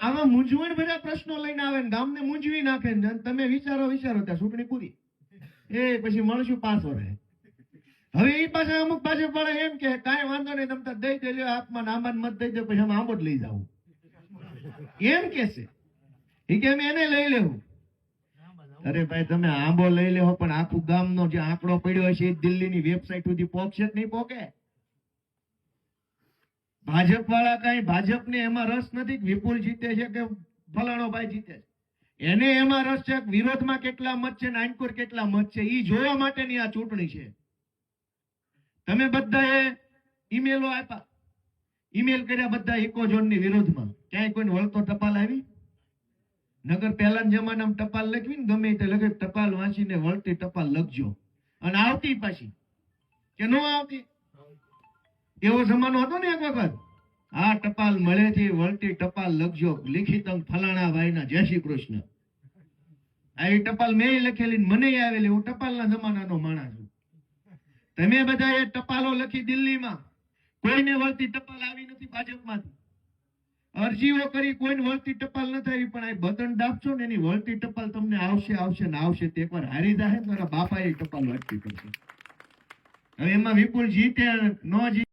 આવા મૂંઝવણ ભર્યા પ્રશ્નો લઈને આવે ને ગામને મૂંઝવી નાખે ને તમે વિચારો વિચારો, ત્યાં ચૂંટણી પૂરી. એ પછી મળશું પાછો રહે. હવે એ પાસે અમુક પાસે પડે એમ કે કાંઈ વાંધો નહીં, તમે દઈ દઈ દેજો આપમાં નામાન મત દઈ દો, પછી અમે આંબો જ લઈ જાઉં. એમ કે છે. એ કે અમે એને લઈ લેવું. અરે ભાઈ, તમે આંબો લઈ લેવો પણ આખું ગામનો જે આંકડો પડ્યો હશે, એ દિલ્હીની વેબસાઇટ સુધી પહોંચશે જ નહીં પોકે ભાજપ વાળા કઈ ભાજપને એમાં રસ નથી વિપુલ જીતે છે કે ફલાણો ભાઈ જીતે છે? એને એમાં રસ છે વિરોધમાં કેટલા મત છે નાનપુર કેટલા મત છે? એ જોવા માટેની આ ચૂંટણી છે. તમે બધાએ ઈમેલો આપ્યા. ઈમેલ કર્યા બધા ઇકોઝોનની વિરોધમાં. ક્યાંય કોઈને વળતો ટપાલ આવી? નગર પહેલાના જમાનામાં ટપાલ લખવી ને ગમે તે લખે, ટપાલ વાંચીને વળતી ટપાલ લખજો. અને આવતી પાછી. કે ન આવતી? એવો જમાનો હતો ને એક વખત? આ ટપાલ મળે છે વળતી ટપાલ લખજો લિખિત અંક ફલાણા ભાઈના, જય શ્રી કૃષ્ણ. આવી ટપાલ મેં લખેલી મને આવેલી, હું ટપાલના જમાનાનો માણસ છું. તમે બધા એ ટપાલો લખી દિલ્હીમાં. કોઈને વળતી ટપાલ આવી નથી ભાજપમાંથી. અરજીઓ કરી કોઈને વળતી ટપાલ નથી આવી પણ આ બટન દાબશો ને એની વળતી ટપાલ તમને આવશે આવશે ને આવશે તે એકવાર હારી દાહે મારા તો એ ટપાલ વાંચતી કરશે. હવે એમાં વિપુલ જીતે ન જીતે